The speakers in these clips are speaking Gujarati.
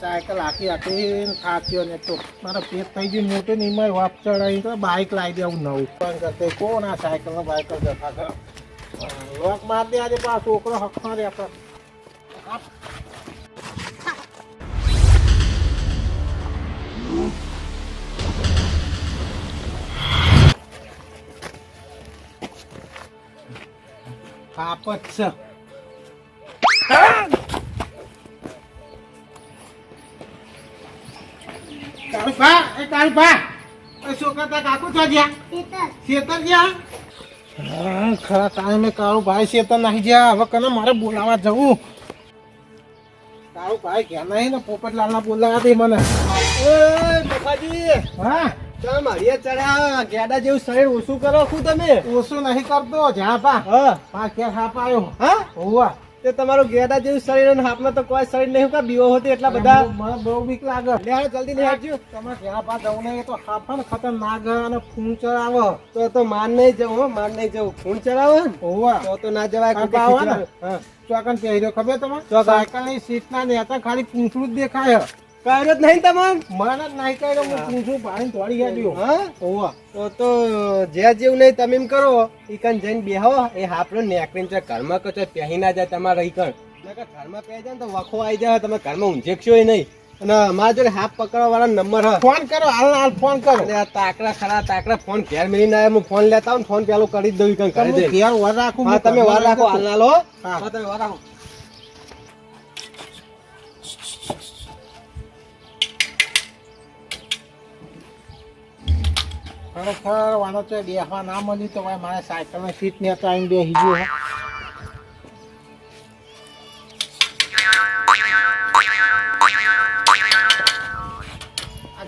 સાયકલ આખી આખી થાક્યો ને તો મારો પેટ થઈ ગયું, મોટું ને એમાં વાપ ચડાવી તો બાઇક લાવી દેવું નવું. પણ કરતે કોણ આ સાયકલ નો બાઇક જતા કરે લોક માર દે આજે પાછો, છોકરો હકમાં રહે પાપ છે. કાળુભા એ છોકરા તા કાકુ છો ગયા શેતર. જ્યાં? હા ખરા તાણે મેં કાળુભાઈ શેતર નાખી ગયા હવે કને મારે બોલાવા જવું. કાળુભાઈ ગયા નહીં ને પોપટલાલના બોલાવા દે મને. ઓય હા? તમે મારી ચડ્યા. ગેડા જેવું શરીર ઓછું કરો શું તમે? ઓછું નહીં કરતો જ્યાં પા હા. પા ક્યાં સાપ આવ્યો હા? હોવા. તે તમારું ગેડા જેવું શરીર અને હાથમાં તો કોઈ શરીર નહીં કા બીવો હોતી? એટલા બધા મને બહુ બીક લાગે. હાલ જલ્દી લે હાલજો તમે જ્યાં પા જવું નહીં? તો હાફા ને ખતરનાક અને ખૂન ચડાવે. તો તો માન નહીં જવું હો માન નહીં જવું. ખૂન ચડાવો હોવા. તો તો ના જવાય ને? ચોકન પહેર્યો ખબર તમે ચોકન. સીટ ના નેતા ખાલી પૂંછડું જ દેખાય. કર્યો જ નહીં તમામ મને જ નહીં કર્યો હું પૂછું પાણી તોડી ગયા હા? ઓવા. તો તો જે જેવું નહીં તમે એમ કરો. ઈ કન જઈને બેહો. એ હાપડો નેકરીને ચા ઘરમાં કચો પહેરી ના જાય તમારે રહી કણ. નકર ઘરમાં પહેરી જાય ને તો વખો આવી જાય તમે ઘરમાં ઊંઝેકશો નહીં. અને મારા જોડે હાથ પકડવા વાળા નંબર હા. ફોન કરો હાલ હાલ ફોન કરો. તાકડા ખરા તાકડા ફોન ઘેર મેળીને ના હું ફોન લેતા હું ફોન પેલો કરી જ દઉં કઈ કરી દે. ઘેર વાર રાખું તમે વાર રાખો. હાલ ના લો હા. હા તમે વાર રાખો. ખરેખર વાનો તો બેસવા ના મળ્યું તો ભાઈ મારે સાયકલની સીટ ને તો આવીને બેસી ગયો હે.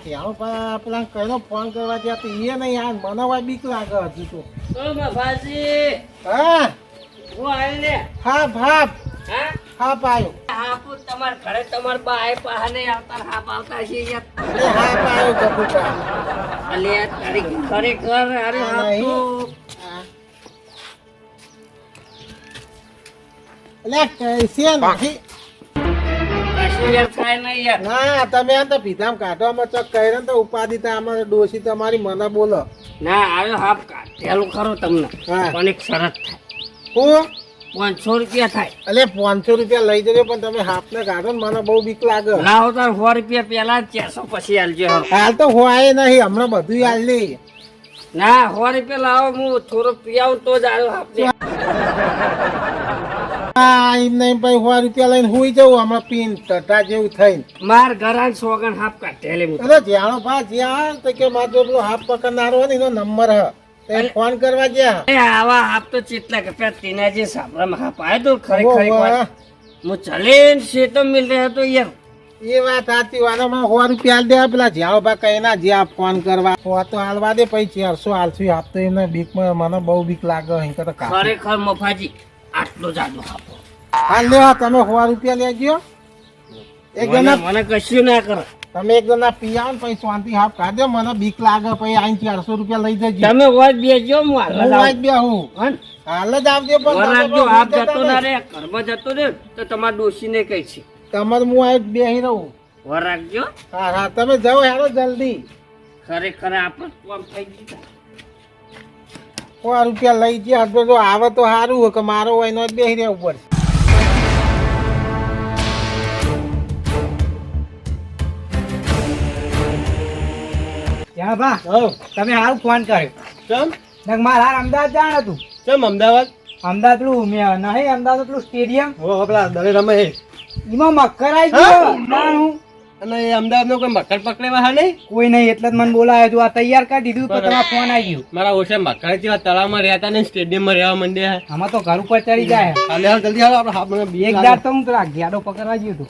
ધ્યાન પર પેલા કઈનો ફોન કરવા ત્યાં તો એ નહીં યાર મને ભાઈ બીક લાગે હજુ તો. હા? હું આવ્યો ને હાપ હાપ હા? હાપ આવ્યો હાપુ તમાર ઘરે તમાર બાય પાહને આવતા હાપ આવતા છે યાર હાપ આવ્યો ગભુટા અલે આ તારી ખરેખર અરે હાપ તો. હા. એટલે કૈસે નથી. કશું યાર થાય નહીં યાર. ના તમે આ તો પીધામ કાઢવામાં ચક કર્યો તો ઉપાધિ તો અમારે ડોશી તમારી મને બોલો. ના આવ્યો હાફ કાઢેલું ખરું તમને. સરસ પણ એક શરત થાય. હું? પાંચસો રૂપિયા થાય. એટલે પાંચસો રૂપિયા લઈ જજો પણ તમે હાફને કાઢો ને મને બહુ બીક લાગે. લાવો તાર સો રૂપિયા પેલા ચારસો પછી આલજો. હાલ તો હોય નહીં હમણાં બધું હાલ નહીં ના સો રૂપિયા લાવો હું થોડો પીયાવું તો જ આવ્યો હાપ ને હા એમ નહીં ભાઈ સો રૂપિયા લઈને હુઈ જવું હમણાં પીન ટટા જેવું થઈને. માર ઘરાન સોગન હાફ હું અરે જ્યાં ભા જ્યાં તો કે મારો પેલો હાફ પકડનારો હોય ને એનો નંબર હ. તો એ ફોન કરવા ગયા? એ આવા હાપ તો ચેટલા કે પેલા તીનાજી સાંભળામાં હાપ આવ્યો તો ખરેખર હું. ચલીને શેતો મિલ રહ્યો તો યાર. એ વાત સાચી વાતમાં સો રૂપિયા દેવા પેલા જ્યાં બા કઈ ના જ્યાં ફોન કરવા. સો તો હાલવા દે પછી ચારસો હાલશું આપતો એમને બીકમાં મને બહુ બીક લાગે અહીં તો. ખરેખર મફાજી આટલો જાદુ આપો. હાલ લેવા તમે સો રૂપિયા લેજો. એક જણા મને કશું ના કરો. તમે એક જણા પીયા ને પછી શાંતિ હાફ કાઢજો મને બીક લાગે પછી આઈ ચારસો રૂપિયા લઈ જજો. તમે વાત બેજો હું આજ બે હું. હાલ જ આવજો પણ રાખજો આપ જતો ના રે ઘરમાં જતો રે તો તમારા ડોશીને કઈ છે. તમારે હું આ બેહી રહું. વર રાખજો હા હા તમે જાઓ હેડો જલ્દી. ખરેખર આપણે કોમ થઈ ગયું સો રૂપિયા લઈ ગયા જો આવે તો સારું કે મારો હોય બેહી રહેવું પડશે. તમે હાલ ફોન કર્યો. કેમ મારે હાલ અમદાવાદ જાણ હતું. કેમ અમદાવાદ? અમદાવાદ પેલું મેં નહીં અમદાવાદ પેલું સ્ટેડિયમ. હો પેલા દરે રમે હે એમાં મક્કર આવી ગયો. ના હું. અમદાવાદ નો કોઈ મક્કર પકડેવા હા નહીં? કોઈ નહીં એટલે જ મને બોલાવે તું. આ તૈયાર કરી દીધું તો તમારા ફોન આવી ગયો. મારા ઓછે મક્કર જેવા તળાવમાં રહેતા ને સ્ટેડિયમમાં રહેવા માંડ્યા આમાં તો ઘર ઉપર ચડી જાય. હાલે હાલ જલ્દી હાલ આપણે હાફ બે એક દાર તો હું તો આ ગેડો પકડવા ગયો તો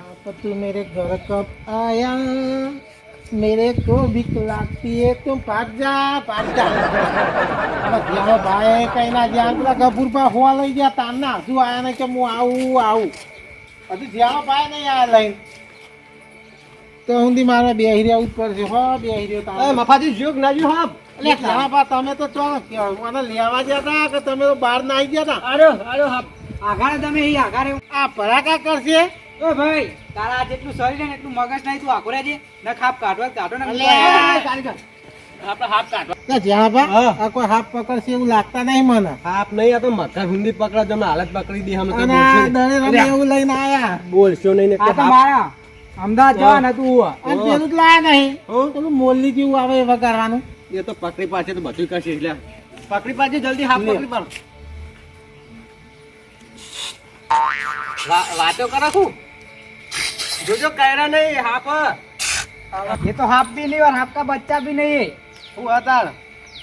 આપત્તિ મેરે ઘર કપ આયા? मेरे को बीक लागती है तुम भाग जा भाग જા હવે જ્યાં ભાઈ કઈ ના જ્યાં પેલા ગભુરભા હોવા લઈ ગયા તારના હજુ આયા ને કે હું આવું આવું હજુ જ્યાં ભાઈ નહીં આયા લઈને તો હુંદી મારે બે હિરિયા ઉપર છે હો બે હિરિયો એ મફાજી જોગ ના જો હાફ એટલે જ્યાં બા તમે તો ચો મને લેવા ગયા હતા કે તમે તો બહાર ના આવી ગયા હતા આરો આરો હાફ આઘારે તમે એ આઘારે આ ભરાકા કરશે ઓ ભાઈ તારા જેટલું શરીર ને એટલું મગજ નહીં તું આખો રહેજે. ને ખાપ કાઢવા કાઢો ને. આપણે હાફ કાઢવા. જ્યાં બા આ કોઈ હાફ પકડશે એવું લાગતા નહીં મને. હાફ નહીં આ તો મથર હુંદી પકડા તમે હાલત પકડી દી અમે અને આ દળે રમે એવું લઈને આયા. બોલશો નહીં આ તો મારા. અમદાવાદ જવાના તું. અને પેલું જ લાયા નહીં. પેલું મોલ્લી જેવું આવે એ વગાડવાનું એ તો પકડી પાસે તો બધું કરશે એટલે પકડી પાસે જલ્દી હાફ પકડી પાડો. વાતો કરો છું જોજો કાયરા નહીં હાફ ये तो हाफ भी नहीं और आपका बच्चा भी नहीं है હું હતા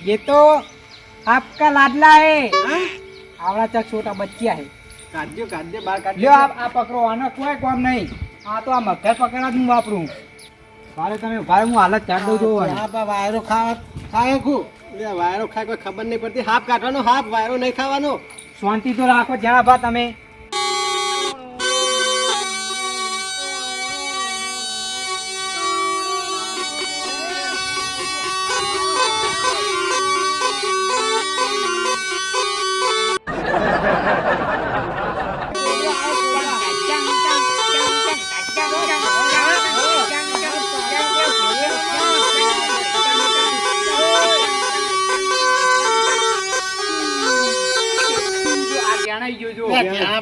ये तो आपका लाडला है आवड़ा चक छोटा बच्चा है કાઢજો કાઢજો બહાર લ્યો કાઢજો આ આ પકડો આનો કોઈ કામ નહીં આ તો આ મગર પકડા જ હું વાપરું ભારે તમે ભારે હું હાલત કાઢ દઉં છું જ્યાં બા વાયરો ખાવા ખાય ખું લે, વાયરો ખાય કોઈ ખબર નહીં પડતી હાફ કાઢવાનો હાફ વાયરો નહીં ખાવાનો શાંતિ તો રાખો જ્યાં બા તમે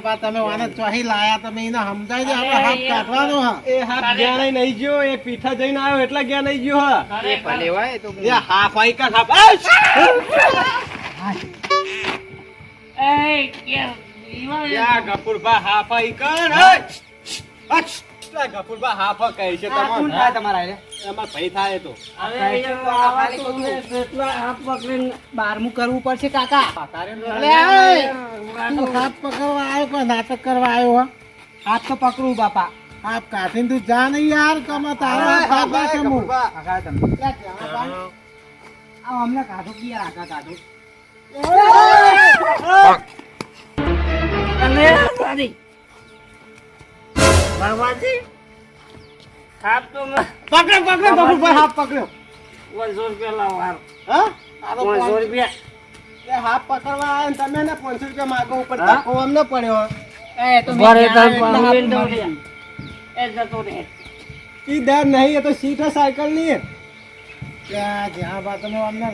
એ જ્યાં બા તમે વાને ચોહી લાયા તમે એને સમજાય છે આપણે હાથ કાઢવાનો હા. એ હાથ ગયા નહીં નહીં ગયો એ પીઠા જઈને આવ્યો એટલે ગયા નહીં ગયો હા. એ ભલે હોય તો એ હાફ આઈ કા હાફ એ કે ઈવા યા ગફુરભા હાફ આઈ કાઢ હટ! હટ! આ ગફુરભા હાફ કહે છે કોણ થાય તમારા એ એમાં ભાઈ થાય તો. અરે યાર, આવા તો મેં કેટલા હાથ પકડીને બારમું કરવું પડશે કાકા. અલે, તું હાફ પકડવા આવ્યો કોઈ નાટક કરવા આવ્યો હો. હાથ તો પકડું બાપા. હાફ કાઠીન તું જા નહીં યાર કમા તારો. બાપા કેમ. કાકા તમે. લે, બા. આ અમને કાઢો કે યાર કાકા કાઢો અને સારી બાબાજી હાથ તો મેં પકડો બાપુ ભાઈ હાથ પકડ્યો પાંચસો રૂપિયા લાવો હારો. હા? પાંચસો પાંચ- રૂપિયા. એ હાથ પકડવા આવ્યા તમે ને પાંચસો રૂપિયા માગો ઉપર હા? અમને પડ્યો. એ તો. એ જતો રે ઈ દર નહીં એ તો સીટ સાયકલની ત્યાં જ્યાં બા તમે અમને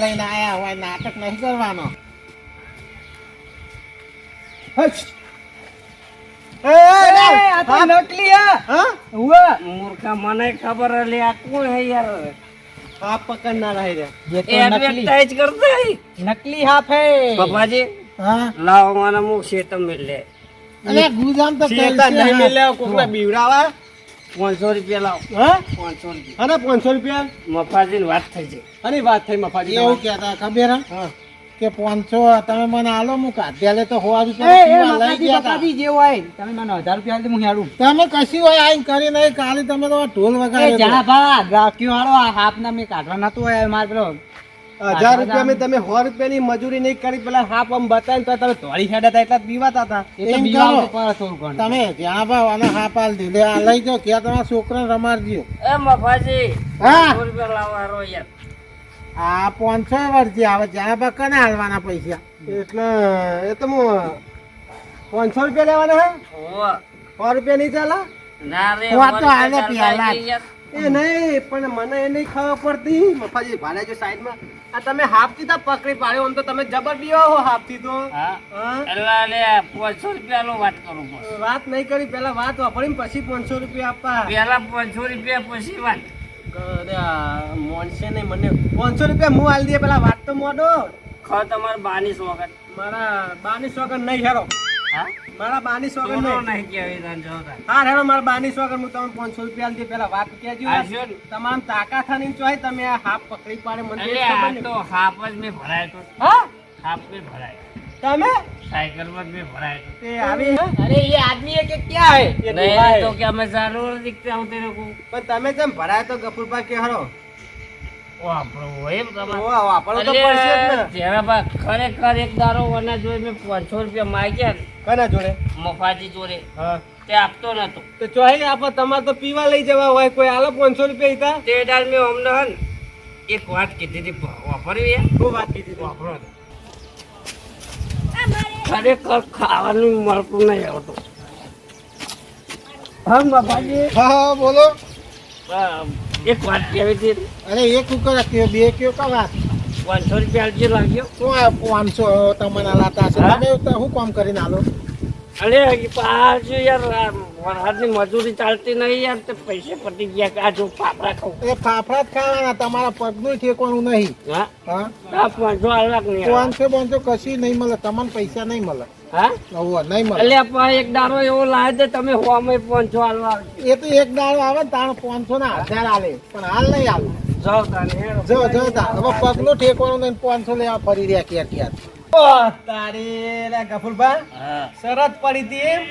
લઈને આયા હોય નાટક નહીં કરવાનો. હચ! એ, આ તો નકલી હા. હુઆ મૂર્ખા મને ખબર હે આ કોણ હે યાર? હાફ પકડનાર હે રે. એ એડવર્ટાઇઝ કરતા હે. નકલી હાફ હે બાબાજી હા? લાવો મને મુ શેતમ મિલે અલે ગુજામ તો શેતમ નહીં મિલે કોકને બીવડાવા? પાંચસો રૂપિયા લાવો. પાંચસો રૂપિયા. અરે પાંચસો રૂપિયા? મફાજી વાત થઈ છે. અને વાત થઈ મફાજી એવું કહેતા ખબર હા. કે પાંચસો તમે મને આલો હું કાઢ્યા લે તો હોવા રૂપિયા લઈ ગયા મકાજી જે હોય તમે મને હજાર રૂપિયા આલી હું હેડું. તમે કશી હોય આઈને કરી નહીં કાલે તમે તો ઢોલ એ વગાડ્યો જા ભા ગાંઠિયો વાળો આ હાફ ના મેં કાઢવા નતું હોય માર પેલો હજાર રૂપિયા મેં તમે સો રૂપિયાની મજૂરી નહીં કરી પેલા હાફ આમ બતાવી તો તમે ધોળી હેડા હતા એટલા પીવાતા હતા એમ કરો. તમે જ્યાં ભાવ અને હાફ આલ દીધે આ લઈ જાઓ ક્યાં તમારા છોકરાને રમાડજો. એ મફાજી હા? રૂપિયા લાવવા યાર. આ પાંચસો વર્ષથી આવે જ્યાં ભાવ કને હાલવાના પૈસા? એટલે એ તો હું પાંચસો રૂપિયા લેવાના હે? સો રૂપિયા નહીં ચાલે? ના તો હાલે. એ નહીં પણ મને એ નહીં ખબર પડતી. મફાજી ભાડા જો સાઈડમાં. આ તમે હાફથી તો પકડી પાડ્યો આમ તો તમે જબર હો હાફથી તો? એટલે પાંચસો રૂપિયા નો વાત કરું વાત નહીં કરી પેલા વાત વાપરી પછી પાંચસો રૂપિયા આપવા. પેલા પાંચસો રૂપિયા પછી વાત. મોનશે નહીં. મને પાંચસો રૂપિયા હું આલી દે. પેલા વાત તો મોડો ખો તમારે બાની વગર મારા બાની વગર નહીં હેરો. હા? મારા બાની વગર નહીં. હા હેરો મારા બાની વગર હું તમને પાંચસો રૂપિયા આલી દે. પેલા વાત કહેજો. તમામ તાકાતની ચોય તમે આ હાફ પકડી પાડે. મને તો હાફ જ મેં ભરાય તો. હા? હાફ મેં ભરાય. તમે? સાયકલમાં બે ભરાય તે. આવી અરે એ આદમી કે ક્યાં હે? નહીં તો કે અમે જરૂર દિખતે હું તેરે કો પણ તમે જેમ ભરાય તો ગફુરપા કે હરો. ઓ આપણો એમ તમારો. ઓ આપણો તો પડશે જ ને. તેરા બા ખરેખર એક દારો વના જોઈ મે 500 રૂપિયા માંગ્યા કના જોડે? મફાજી જોડે. હા. તે આપતો નતો. તો ચોહી આપો તમાર તો પીવા લઈ જવા હોય કોઈ. આલો 500 રૂપિયા હતા તે ડાલ મે હમણાં એક વાત કીધી હતી વાપરી એ વાત કીધી વાપરો ખરેખર ખાવાનું મળતું નહીં આવતું. હા બાપાજી હા હા બોલો. એક વાત કહેવી હતી? અરે એક કુકર કયો બે કયો કા વાત? પાંચસો રૂપિયા અરજી લાગ્યો. શું આ પાંચસો તમને લાતા છે. હા? તમે શું કામ કરીને આલો? અરે પાછું યાર વરસાદની મજૂરી ચાલતી નહીં યાર તે પૈસે પતી ગયા કે આ જો પાપડા ખાઉં. એ ફાફડા જ ખાવાના તમારા પગનું ઠેકવાનું નહીં. હા? હા? પાંચસો હાલવાક નહીં પાંચસો પાંચસો કશી નહીં મળે તમને પૈસા નહીં મળે. હા? નહીં મળે. એટલે એક દારો એવો લાવે છે તમે હોમે પાંચસો હાલવા એ તો એક દારો આવે ને તાણ પાંચસો ના હજાર આલે. પણ હાલ નહીં આલે. જાઓ તાને હેરો. જો જો તા હવે પગનું ઠેકવાનું નહીં પાંચસો લેવા ફરી રહ્યા ક્યાં ક્યાં તારી લે ગફુરભા શરત પડી હતી એમ.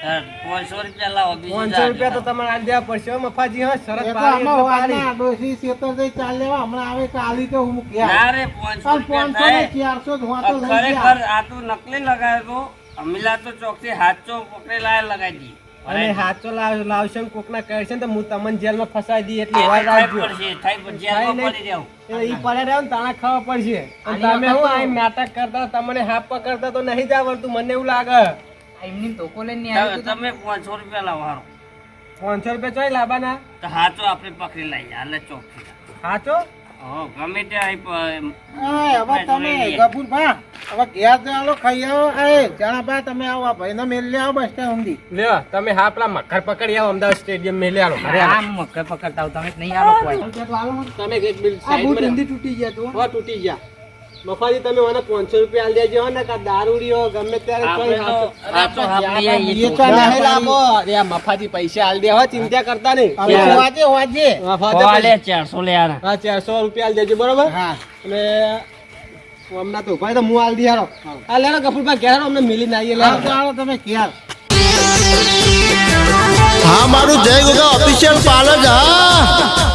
પાંચસો રૂપિયા લાવો પાંચસો રૂપિયા તો તમારે આલી દેવા પડશે. મફાજી હા શરત પાડી આમાં એટલે પાડી. વારના ડોશી શેતર જઈ ચાલ લેવા. હમણાં આવે કે તો હું ના રે પાંચસો પણ રૂપિયા પાંચસો ને થાય. ચારસો જ વાંધો લઈ ખરેખર આ તો નકલી લગાવ્યો અમીલા તો ચોકથી હાથચો પકડેલા લગાવી દી. અને હાચો લાવ લાવશે ને કોકના કરશે ને તો હું તમને જેલમાં ફસાઈ દઈ એટલે વાર રાખજો પડી રહેવું. એ ઈ પડે રહ્યો ને તાણા ખાવા પડશે. તમે હું નાટક કરતા તમને હાથ પકડતા તો નહીં જ આવડતું મને એવું લાગે. એમની ધોકો લઈને આવ્યો તમે તમે પાંચસો રૂપિયા લાવો હારો. પાંચસો રૂપિયા ચોય લાવવાના? તો હાચો આપણે પકડી લઈએ હાલે ચોકથી હાચો? હો, ગમે ત્યાં અહીં પ- એ, હવે તમે ગફુરભા હવે ઘેર ચાલો ખાઈ આવો. એ તમે આવો આ ભાઈને મેલ આવો બસ સ્ટેન્ડ સુધી. લ્યો તમે હા પેલા મકર પકડી આવો અમદાવાદ સ્ટેડિયમ મેલે આવો હા હું મકર પકડતા આવું તમે નહીં આવો કોઈ. તમે એક બિલ આ બૂટ તૂટી ગયા તું તૂટી ગયા. મફાજી તમે મને પાંચસો રૂપિયા આલી દેજો ને કા દારૂડી હો ગમે ત્યારે મફાજી પૈસા આલ દે હો ચિંતા કરતા નહીં. વાજે વાજે. મફાજી ચારસો લે હા ચારસો રૂપિયા આલી દેજો બરોબર? હા. અને હમણાં તો ભાઈ તો હું આલ દી આ લેણો કપૂરભાઈ ઘેર અમને અમને મિલીને આવીએ હા, તમે ઘેર. હા મારું જય ગોગા ઓફિશિયલ પાર્લર હા.